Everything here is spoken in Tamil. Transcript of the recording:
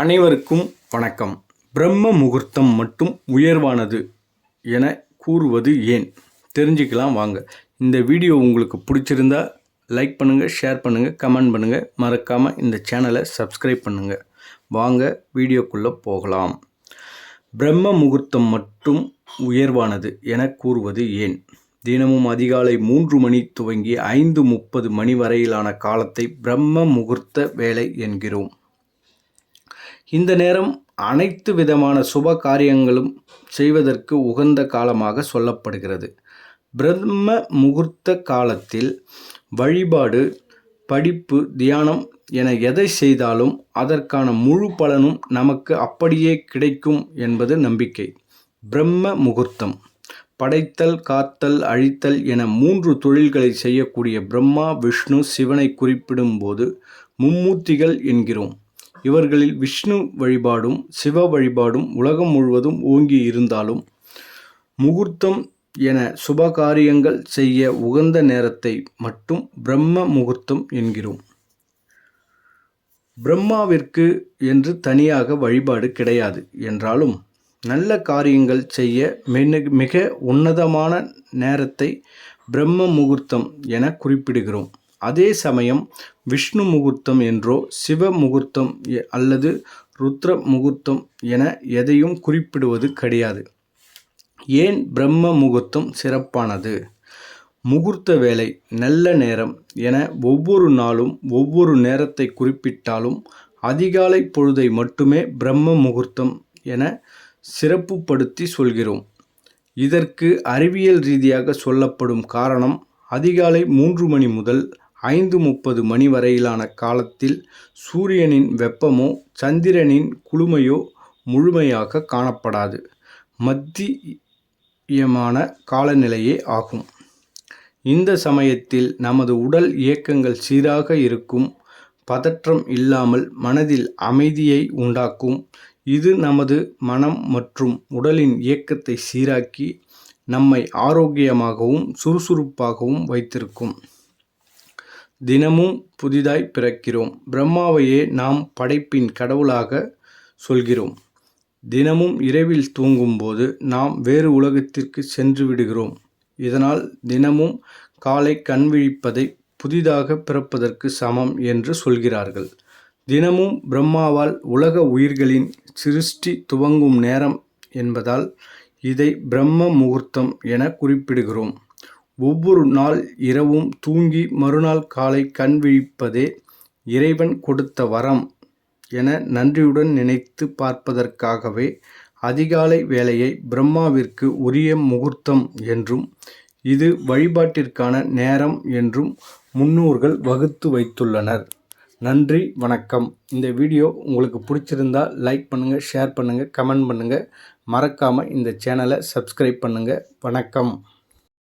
அனைவருக்கும் வணக்கம். பிரம்ம முகூர்த்தம் மட்டும் உயர்வானது என கூறுவது ஏன்? தெரிஞ்சுக்கலாம் வாங்க. இந்த வீடியோ உங்களுக்கு பிடிச்சிருந்தா லைக் பண்ணுங்கள் ஷேர் பண்ணுங்கள் கமெண்ட் பண்ணுங்கள் மறக்காமல் இந்த சேனலை சப்ஸ்கிரைப் பண்ணுங்கள் வாங்க வீடியோக்குள்ளே போகலாம். பிரம்ம முகூர்த்தம் மட்டும் உயர்வானது என கூறுவது ஏன்? தினமும் அதிகாலை மூன்று மணி துவங்கி ஐந்து முப்பது மணி வரையிலான காலத்தை பிரம்ம முகூர்த்த வேலை என்கிறோம். இந்த நேரம் அனைத்து விதமான சுப காரியங்களும் செய்வதற்கு உகந்த காலமாக சொல்லப்படுகிறது. பிரம்ம முகூர்த்த காலத்தில் வழிபாடு படிப்பு தியானம் என எதை செய்தாலும் அதற்கான முழு பலனும் நமக்கு அப்படியே கிடைக்கும் என்பது நம்பிக்கை. பிரம்ம முகூர்த்தம் படைத்தல் காத்தல் அழித்தல் என மூன்று தொழில்களை செய்யக்கூடிய பிரம்மா விஷ்ணு சிவனை குறிப்பிடும்போது மும்மூர்த்திகள் என்கிறோம். இவர்களில் விஷ்ணு வழிபாடும் சிவ வழிபாடும் உலகம் முழுவதும் ஓங்கி இருந்தாலும் முகூர்த்தம் என சுபகாரியங்கள் செய்ய உகந்த நேரத்தை மட்டும் பிரம்ம முகூர்த்தம் என்கிறோம். பிரம்மாவிற்கு என்று தனியாக வழிபாடு கிடையாது என்றாலும் நல்ல காரியங்கள் செய்ய மிக மிக உன்னதமான நேரத்தை பிரம்ம முகூர்த்தம் என குறிப்பிடுகிறோம். அதே சமயம் விஷ்ணு முகூர்த்தம் என்றோ சிவ முகூர்த்தம் எ- அல்லது ருத்ர முகூர்த்தம் என எதையும் குறிப்பிடுவது கிடையாது. ஏன் பிரம்ம முகூர்த்தம் சிறப்பானது? முகூர்த்த வேலை நல்ல நேரம் என ஒவ்வொரு நாளும் ஒவ்வொரு நேரத்தை குறிப்பிட்டாலும் அதிகாலை பொழுதை மட்டுமே பிரம்ம முகூர்த்தம் என சிறப்புப்படுத்தி சொல்கிறோம். இதற்கு அறிவியல் ரீதியாக சொல்லப்படும் காரணம் அதிகாலை மூன்று மணி முதல் ஐந்து முப்பது மணி வரையிலான காலத்தில் சூரியனின் வெப்பமோ சந்திரனின் குளுமையோ முழுமையாக காணப்படாது. மத்தியமான காலநிலையே ஆகும். இந்த சமயத்தில் நமது உடல் இயக்கங்கள் சீராக இருக்கும். பதற்றம் இல்லாமல் மனதில் அமைதியை உண்டாக்கும். இது நமது மனம் மற்றும் உடலின் இயக்கத்தை சீராக்கி நம்மை ஆரோக்கியமாகவும் சுறுசுறுப்பாகவும் வைத்திருக்கும். தினமும் புதிதாய் பிறக்கிறோம். பிரம்மாவையே நாம் படைப்பின் கடவுளாக சொல்கிறோம். தினமும் இரவில் தூங்கும்போது நாம் வேறு உலகத்திற்கு சென்று விடுகிறோம். இதனால் தினமும் காலை கண் விழிப்பதை புதிதாக பிறப்பதற்கு சமம் என்று சொல்கிறார்கள். தினமும் பிரம்மாவால் உலக உயிர்களின் சிருஷ்டி துவங்கும் நேரம் என்பதால் இதை பிரம்ம முகூர்த்தம் என குறிப்பிடுகிறோம். ஒவ்வொரு நாள் இரவும் தூங்கி மறுநாள் காலை கண் விழிப்பதே இறைவன் கொடுத்த வரம் என நன்றியுடன் நினைத்து பார்ப்பதற்காகவே அதிகாலை வேலையை பிரம்மாவிற்கு உரிய முகூர்த்தம் என்றும் இது வழிபாட்டிற்கான நேரம் என்றும் முன்னோர்கள் வகுத்து வைத்துள்ளனர். நன்றி வணக்கம். இந்த வீடியோ உங்களுக்கு பிடிச்சிருந்தா லைக் பண்ணுங்கள் ஷேர் பண்ணுங்கள் கமெண்ட் பண்ணுங்கள் மறக்காமல் இந்த சேனலை சப்ஸ்கிரைப் பண்ணுங்கள் வணக்கம்.